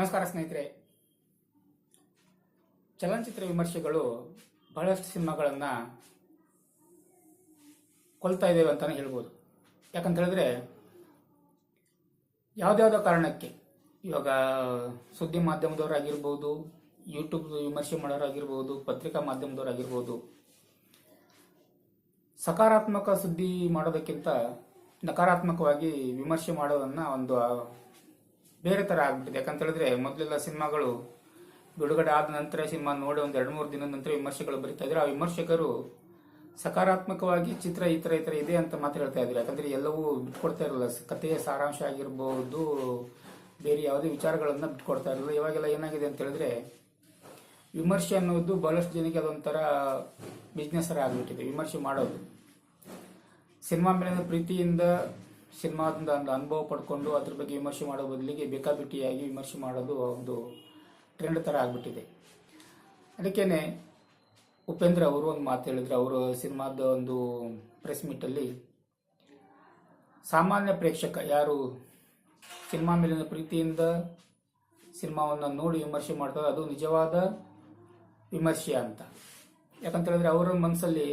ನಮಸ್ಕಾರ ಸ್ನೇಹಿತರೆ. ಚಲನಚಿತ್ರ ವಿಮರ್ಶೆಗಳು ಬಹಳಷ್ಟು ಸಿನಿಮಾಗಳನ್ನು ಕೊಲ್ತಾ ಇದ್ದೇವೆ ಅಂತಲೇ ಹೇಳ್ಬೋದು. ಯಾಕಂತ ಹೇಳಿದ್ರೆ ಯಾವುದ್ಯಾವುದೋ ಕಾರಣಕ್ಕೆ, ಇವಾಗ ಸುದ್ದಿ ಮಾಧ್ಯಮದವರಾಗಿರ್ಬೋದು ಯೂಟ್ಯೂಬ್ ವಿಮರ್ಶೆ ಮಾಡೋರಾಗಿರ್ಬೋದು, ಪತ್ರಿಕಾ ಮಾಧ್ಯಮದವರಾಗಿರ್ಬೋದು, ಸಕಾರಾತ್ಮಕ ಸುದ್ದಿ ಮಾಡೋದಕ್ಕಿಂತ ನಕಾರಾತ್ಮಕವಾಗಿ ವಿಮರ್ಶೆ ಮಾಡೋದನ್ನು ಒಂದು ಬೇರೆ ತರ ಆಗ್ಬಿಟ್ಟಿದೆ. ಯಾಕಂತ ಹೇಳಿದ್ರೆ ಮೊದಲೆಲ್ಲ ಸಿನಿಮಾಗಳು ಬಿಡುಗಡೆ ಆದ ನಂತರ ಸಿನಿಮಾ ನೋಡಿ ಒಂದು ಎರಡು ಮೂರು ದಿನದ ನಂತರ ವಿಮರ್ಶೆಗಳು ಬರೀತಾ ಇದ್ರೆ. ಆ ವಿಮರ್ಶಕರು ಸಕಾರಾತ್ಮಕವಾಗಿ ಚಿತ್ರ ಈ ಥರ ಈ ಥರ ಇದೆ ಅಂತ ಮಾತು ಹೇಳ್ತಾ ಇದ್ರು. ಯಾಕಂದ್ರೆ ಎಲ್ಲವೂ ಬಿಟ್ಕೊಡ್ತಾ ಇರಲಿಲ್ಲ ಕಥೆಯ ಸಾರಾಂಶ ಆಗಿರ್ಬೋದು, ಬೇರೆ ಯಾವುದೇ ವಿಚಾರಗಳನ್ನು ಬಿಟ್ಕೊಡ್ತಾ ಇರಲಿಲ್ಲ ಇವಾಗೆಲ್ಲ ಏನಾಗಿದೆ ಅಂತ ಹೇಳಿದ್ರೆ ವಿಮರ್ಶೆ ಅನ್ನೋದು ಬಹಳಷ್ಟು ಜನಕ್ಕೆ ಅದೊಂಥರ ಬಿಸ್ನೆಸ್ ಆಗಿಬಿಟ್ಟಿದೆ. ವಿಮರ್ಶೆ ಮಾಡೋದು. ಸಿನಿಮಾ ಮೇಲಿನ ಪ್ರೀತಿಯಿಂದ ಸಿನಿಮಾದಿಂದ ಒಂದು ಅನುಭವ ಪಡ್ಕೊಂಡು ಅದ್ರ ಬಗ್ಗೆ ವಿಮರ್ಶೆ ಮಾಡೋ ಬದಲಿಗೆ ಬೇಕಾಬಿಟ್ಟಿಯಾಗಿ ವಿಮರ್ಶೆ ಮಾಡೋದು ಒಂದು ಟ್ರೆಂಡ್ ಥರ ಆಗ್ಬಿಟ್ಟಿದೆ. ಅದಕ್ಕೇ ಉಪೇಂದ್ರ ಅವರು ಒಂದು ಮಾತು ಹೇಳಿದ್ರು. ಅವರು ಸಿನಿಮಾದ ಒಂದು ಪ್ರೆಸ್ ಮೀಟಲ್ಲಿ ಸಾಮಾನ್ಯ ಪ್ರೇಕ್ಷಕ ಯಾರು ಸಿನಿಮಾ ಮೇಲಿನ ಪ್ರೀತಿಯಿಂದ ಸಿನಿಮಾವನ್ನು ನೋಡಿ ವಿಮರ್ಶೆ ಮಾಡ್ತಾರೆ ಅದು ನಿಜವಾದ ವಿಮರ್ಶೆ ಅಂತ. ಯಾಕಂತ ಹೇಳಿದ್ರೆ ಅವರ ಮನಸ್ಸಲ್ಲಿ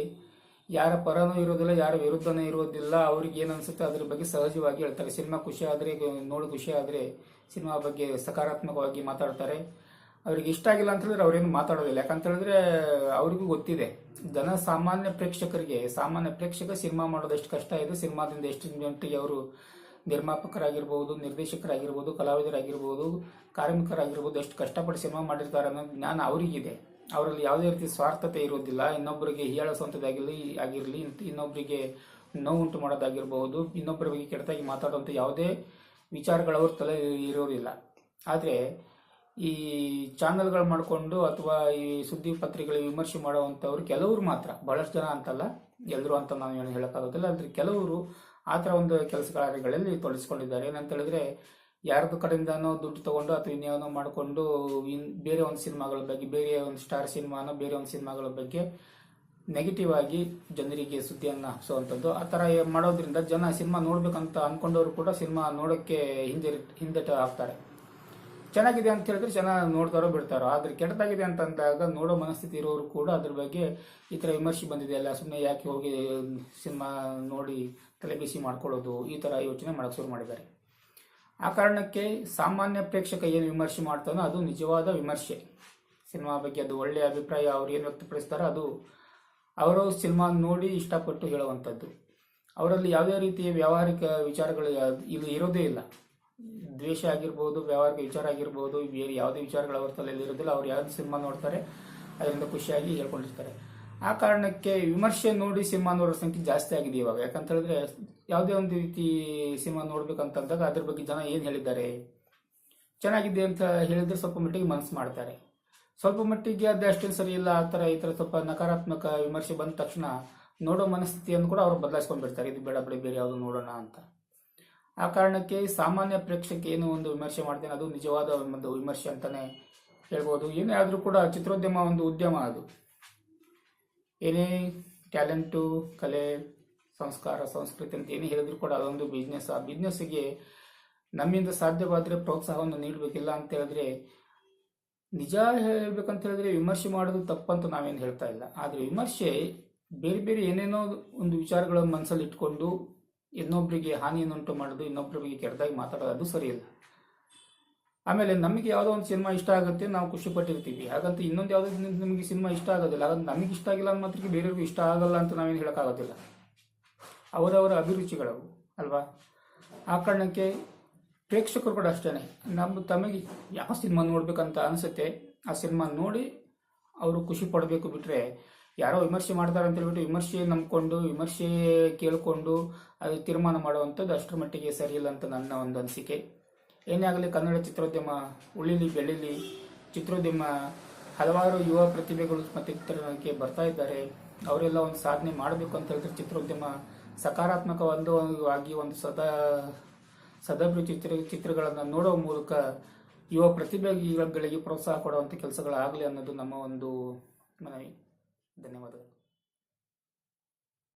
ಯಾರ ಪರನೂ ಇರೋದಿಲ್ಲ ಯಾರ ವಿರುದ್ಧನೂ ಇರೋದಿಲ್ಲ ಅವ್ರಿಗೆ ಏನು ಅನ್ಸುತ್ತೆ ಅದ್ರ ಬಗ್ಗೆ ಸಹಜವಾಗಿ ಹೇಳ್ತಾರೆ. ಸಿನಿಮಾ ಖುಷಿ ಆದರೆ, ನೋಡಿ ಖುಷಿ ಆದರೆ ಸಿನಿಮಾ ಬಗ್ಗೆ ಸಕಾರಾತ್ಮಕವಾಗಿ ಮಾತಾಡ್ತಾರೆ. ಅವ್ರಿಗೆ ಇಷ್ಟ ಆಗಿಲ್ಲ ಅಂತ ಹೇಳಿದ್ರೆ ಅವ್ರೇನು ಮಾತಾಡೋದಿಲ್ಲ. ಯಾಕಂತ ಹೇಳಿದ್ರೆ ಅವ್ರಿಗೂ ಗೊತ್ತಿದೆ. ಜನ ಸಾಮಾನ್ಯ ಪ್ರೇಕ್ಷಕರಿಗೆ, ಸಾಮಾನ್ಯ ಪ್ರೇಕ್ಷಕ ಸಿನಿಮಾ ಮಾಡೋದು ಎಷ್ಟು ಕಷ್ಟ ಇದೆ. ಸಿನಿಮಾದಿಂದ ಎಷ್ಟು ಗಂಟೆಗೆ ಅವರು ನಿರ್ಮಾಪಕರಾಗಿರ್ಬೋದು, ನಿರ್ದೇಶಕರಾಗಿರ್ಬೋದು, ಕಲಾವಿದರಾಗಿರ್ಬೋದು, ಕಾರ್ಮಿಕರಾಗಿರ್ಬೋದು, ಎಷ್ಟು ಕಷ್ಟಪಟ್ಟು ಸಿನಿಮಾ ಮಾಡಿರ್ತಾರೆ ಅನ್ನೋ ಜ್ಞಾನ ಅವರಿಗಿದೆ. ಅವರಲ್ಲಿ ಯಾವುದೇ ರೀತಿ ಸ್ವಾರ್ಥತೆ ಇರೋದಿಲ್ಲ ಇನ್ನೊಬ್ಬರಿಗೆ ಹೀಯಾಳಿಸುವಂಥದ್ದಾಗಿರಲಿ ಆಗಿರಲಿ ಇನ್ನೊಬ್ಬರಿಗೆ ನೋವುಂಟು ಮಾಡೋದಾಗಿರ್ಬಹುದು, ಇನ್ನೊಬ್ಬರ ಬಗ್ಗೆ ಕೆಟ್ಟದಾಗಿ ಮಾತಾಡುವಂಥ ಯಾವುದೇ ವಿಚಾರಗಳು ಅವ್ರ ತಲೆ ಇರೋದಿಲ್ಲ. ಆದರೆ ಈ ಚಾನಲ್ಗಳು ಮಾಡಿಕೊಂಡು ಅಥವಾ ಈ ಸುದ್ದಿ ಪತ್ರಿಕೆಗಳಿಗೆ ವಿಮರ್ಶೆ ಮಾಡುವಂಥವ್ರು ಕೆಲವರು ಮಾತ್ರ. ಬಹಳಷ್ಟು ಜನ ಅಂತಲ್ಲ ಎಲ್ಲರೂ ಅಂತ ನಾನು ಏನು ಹೇಳೋಕ್ಕಾಗೋದಿಲ್ಲ. ಆದರೆ ಕೆಲವರು ಆ ಥರ ಒಂದು ಕೆಲಸ ಕಾರ್ಯಗಳಲ್ಲಿ ತೊಡಗಿಸ್ಕೊಂಡಿದ್ದಾರೆ. ಏನಂತ ಹೇಳಿದ್ರೆ ಯಾರ್ದು ಕಡೆಯಿಂದನೋ ದುಡ್ಡು ತಗೊಂಡು ಅಥವಾ ಇನ್ಯಾವನೋ ಮಾಡಿಕೊಂಡು ಬೇರೆ ಒಂದು ಸಿನಿಮಾಗಳ ಬಗ್ಗೆ, ಬೇರೆ ಒಂದು ಸ್ಟಾರ್ ಸಿನಿಮಾನೋ, ಬೇರೆ ಒಂದು ಸಿನಿಮಾಗಳ ಬಗ್ಗೆ ನೆಗೆಟಿವ್ ಆಗಿ ಜನರಿಗೆ ಸುದ್ದಿಯನ್ನು ಹಬ್ಸುವಂಥದ್ದು. ಆ ಥರ ಮಾಡೋದ್ರಿಂದ ಜನ ಸಿನಿಮಾ ನೋಡ್ಬೇಕಂತ ಅನ್ಕೊಂಡವರು ಕೂಡ ಸಿನಿಮಾ ನೋಡೋಕ್ಕೆ ಹಿಂದೆ ಹಿಂದಟ ಆಗ್ತಾರೆ. ಚೆನ್ನಾಗಿದೆ ಅಂತ ಹೇಳಿದ್ರೆ ಜನ ನೋಡ್ತಾರೋ ಬಿಡ್ತಾರೋ. ಆದ್ರೆ ಕೆಟ್ಟದಾಗಿದೆ ಅಂತ ಅಂದಾಗ ನೋಡೋ ಮನಸ್ಥಿತಿ ಇರೋರು ಕೂಡ ಅದ್ರ ಬಗ್ಗೆ ಈ ಥರ ವಿಮರ್ಶೆ ಬಂದಿದೆ ಅಲ್ಲ ಸುಮ್ಮನೆ ಯಾಕೆ ಹೋಗಿ ಸಿನಿಮಾ ನೋಡಿ ತಲೆ ಬಿಸಿ ಮಾಡ್ಕೊಳ್ಳೋದು, ಈ ತರ ಯೋಚನೆ ಮಾಡಕ್ ಶುರು ಮಾಡಿದ್ದಾರೆ. ಆ ಕಾರಣಕ್ಕೆ ಸಾಮಾನ್ಯ ಪ್ರೇಕ್ಷಕ ಏನು ವಿಮರ್ಶೆ ಮಾಡ್ತಾನೋ ಅದು ನಿಜವಾದ ವಿಮರ್ಶೆ. ಸಿನಿಮಾ ಬಗ್ಗೆ ಅದು ಒಳ್ಳೆಯ ಅಭಿಪ್ರಾಯ ಅವ್ರು ಏನು ವ್ಯಕ್ತಪಡಿಸ್ತಾರೋ ಅದು ಅವರು ಸಿನಿಮಾ ನೋಡಿ ಇಷ್ಟಪಟ್ಟು ಹೇಳುವಂಥದ್ದು. ಅವರಲ್ಲಿ ಯಾವುದೇ ರೀತಿಯ ವ್ಯಾವಹಾರಿಕ ವಿಚಾರಗಳು ಇಲ್ಲಿ ಇರೋದೇ ಇಲ್ಲ. ದ್ವೇಷ ಆಗಿರ್ಬೋದು, ವ್ಯಾವಹಾರಿಕ ವಿಚಾರ ಆಗಿರ್ಬೋದು, ಬೇರೆ ಯಾವುದೇ ವಿಚಾರಗಳು ಅವ್ರ ತಲೆಯಲ್ಲಿ ಇರೋದಿಲ್ಲ. ಅವ್ರು ಯಾವ್ದು ಸಿನಿಮಾ ನೋಡ್ತಾರೆ, ಅದರಿಂದ ಖುಷಿಯಾಗಿ ಹೇಳ್ಕೊಂಡಿರ್ತಾರೆ. ಆ ಕಾರಣಕ್ಕೆ ವಿಮರ್ಶೆ ನೋಡಿ ಸಿನಿಮಾ ನೋಡೋ ಸಂಖ್ಯೆ ಜಾಸ್ತಿ ಆಗಿದೆ ಇವಾಗ. ಯಾಕಂತ ಹೇಳಿದ್ರೆ ಯಾವುದೇ ಒಂದು ರೀತಿ ಸಿನಿಮಾ ನೋಡ್ಬೇಕಂತಂದಾಗ ಅದ್ರ ಬಗ್ಗೆ ಜನ ಏನು ಹೇಳಿದ್ದಾರೆ? ಚೆನ್ನಾಗಿದೆ ಅಂತ ಹೇಳಿದ್ರೆ ಸ್ವಲ್ಪ ಮಟ್ಟಿಗೆ ಮನಸ್ಸು ಮಾಡ್ತಾರೆ. ಸ್ವಲ್ಪ ಮಟ್ಟಿಗೆ ಅದು ಅಷ್ಟೇನು ಸರಿ ಇಲ್ಲ, ಆ ಥರ ಈ ಥರ ಸ್ವಲ್ಪ ನಕಾರಾತ್ಮಕ ವಿಮರ್ಶೆ ಬಂದ ತಕ್ಷಣ ನೋಡೋ ಮನಸ್ಥಿತಿಯನ್ನು ಕೂಡ ಅವರು ಬದಲಾಯಿಸ್ಕೊಂಡ್ಬಿಡ್ತಾರೆ ಇದು ಬೇಡ ಬೇಡ, ಬೇರೆ ಯಾವುದು ನೋಡೋಣ ಅಂತ. ಆ ಕಾರಣಕ್ಕೆ ಸಾಮಾನ್ಯ ಪ್ರೇಕ್ಷಕ ಏನು ಒಂದು ವಿಮರ್ಶೆ ಮಾಡ್ತೇನೆ, ಅದು ನಿಜವಾದ ಒಂದು ವಿಮರ್ಶೆ ಅಂತಾನೆ ಹೇಳ್ಬೋದು. ಏನೇ ಆದರೂ ಕೂಡ ಚಿತ್ರೋದ್ಯಮ ಒಂದು ಉದ್ಯಮ ಅದು. ಏನೇ ಟ್ಯಾಲೆಂಟು, ಕಲೆ ಸಂಸ್ಕಾರ, ಸಂಸ್ಕೃತಿ ಅಂತ ಏನೇ ಹೇಳಿದ್ರು ಕೂಡ ಅದೊಂದು ಬಿಸ್ನೆಸ್ ಆ ಬಿಸ್ನೆಸ್ಗೆ ನಮ್ಮಿಂದ ಸಾಧ್ಯವಾದರೆ ಪ್ರೋತ್ಸಾಹವನ್ನು ನೀಡಬೇಕಿಲ್ಲ ಅಂತ ಹೇಳಿದ್ರೆ, ನಿಜ ಹೇಳ್ಬೇಕಂತ ಹೇಳಿದ್ರೆ ವಿಮರ್ಶೆ ಮಾಡೋದು ತಪ್ಪಂತ ನಾವೇನು ಹೇಳ್ತಾ ಇಲ್ಲ. ಆದರೆ ವಿಮರ್ಶೆ ಬೇರೆ ಬೇರೆ ಏನೇನೋ ಒಂದು ವಿಚಾರಗಳ ಮನಸ್ಸಲ್ಲಿ ಇಟ್ಕೊಂಡು ಇನ್ನೊಬ್ಬರಿಗೆ ಹಾನಿಯನ್ನುಂಟು ಮಾಡೋದು ಇನ್ನೊಬ್ಬರಿಗೆ ಕೆಟ್ಟದಾಗಿ ಮಾತಾಡೋದು, ಅದು ಸರಿಯಿಲ್ಲ ಆಮೇಲೆ ನಮಗೆ ಯಾವುದೋ ಒಂದು ಸಿನಿಮಾ ಇಷ್ಟ ಆಗುತ್ತೆ, ನಾವು ಖುಷಿ ಪಟ್ಟಿರ್ತೀವಿ. ಹಾಗಂತ ಇನ್ನೊಂದು ಯಾವುದೋ ನಿಮಗೆ ಸಿನಿಮಾ ಇಷ್ಟ ಆಗೋದಿಲ್ಲ. ಹಾಗಂತ ನಮಗೆ ಇಷ್ಟ ಆಗಿಲ್ಲ ಅಂದ ಮಾತ್ರಕ್ಕೆ ಬೇರೆಯವ್ರಿಗೂ ಇಷ್ಟ ಆಗಲ್ಲ ಅಂತ ನಾವೇನು ಹೇಳೋಕ್ಕಾಗೋದಿಲ್ಲ. ಅವರವರ ಅಭಿರುಚಿಗಳವು, ಅಲ್ವಾ? ಆ ಕಾರಣಕ್ಕೆ ಪ್ರೇಕ್ಷಕರು ಕೂಡ ಅಷ್ಟೇ ನಮ್ಮ ತಮಗೆ ಯಾವ ಸಿನಿಮಾ ನೋಡ್ಬೇಕಂತ ಅನಿಸುತ್ತೆ, ಆ ಸಿನಿಮಾ ನೋಡಿ ಅವರು ಖುಷಿ ಪಡಬೇಕು ಬಿಟ್ಟರೆ ಯಾರೋ ವಿಮರ್ಶೆ ಮಾಡ್ತಾರೆ ಅಂತ ಹೇಳ್ಬಿಟ್ಟು ವಿಮರ್ಶೆ ನಂಬ್ಕೊಂಡು, ವಿಮರ್ಶೆ ಕೇಳಿಕೊಂಡು ಅದು ತೀರ್ಮಾನ ಮಾಡುವಂಥದ್ದು ಅಷ್ಟರ ಮಟ್ಟಿಗೆ ಸರಿಯಿಲ್ಲ ಅಂತ ನನ್ನ ಒಂದು ಅನಿಸಿಕೆ. ಏನೇ ಆಗಲಿ ಕನ್ನಡ ಚಿತ್ರೋದ್ಯಮ ಉಳಿಲಿ ಬೆಳೀಲಿ ಚಿತ್ರೋದ್ಯಮ ಹಲವಾರು ಯುವ ಪ್ರತಿಭೆಗಳು ಮತ್ತು ಚಿತ್ರಕ್ಕೆ ಬರ್ತಾ ಇದ್ದಾರೆ. ಅವರೆಲ್ಲ ಒಂದು ಸಾಧನೆ ಮಾಡಬೇಕು ಅಂತ ಹೇಳಿದ್ರೆ ಚಿತ್ರೋದ್ಯಮ ಸಕಾರಾತ್ಮಕ ಒಂದು ಆಗಿ ಒಂದು ಸದಾ ಸದಭಿರುಚಿ ಚಿತ್ರ ಚಿತ್ರಗಳನ್ನು ನೋಡುವ ಮೂಲಕ ಯುವ ಪ್ರತಿಭೆಗಳಿಗೆ ಪ್ರೋತ್ಸಾಹ ಕೊಡುವಂಥ ಕೆಲಸಗಳಾಗಲಿ ಅನ್ನೋದು ನಮ್ಮ ಒಂದು ಮನವಿ. ಧನ್ಯವಾದಗಳು.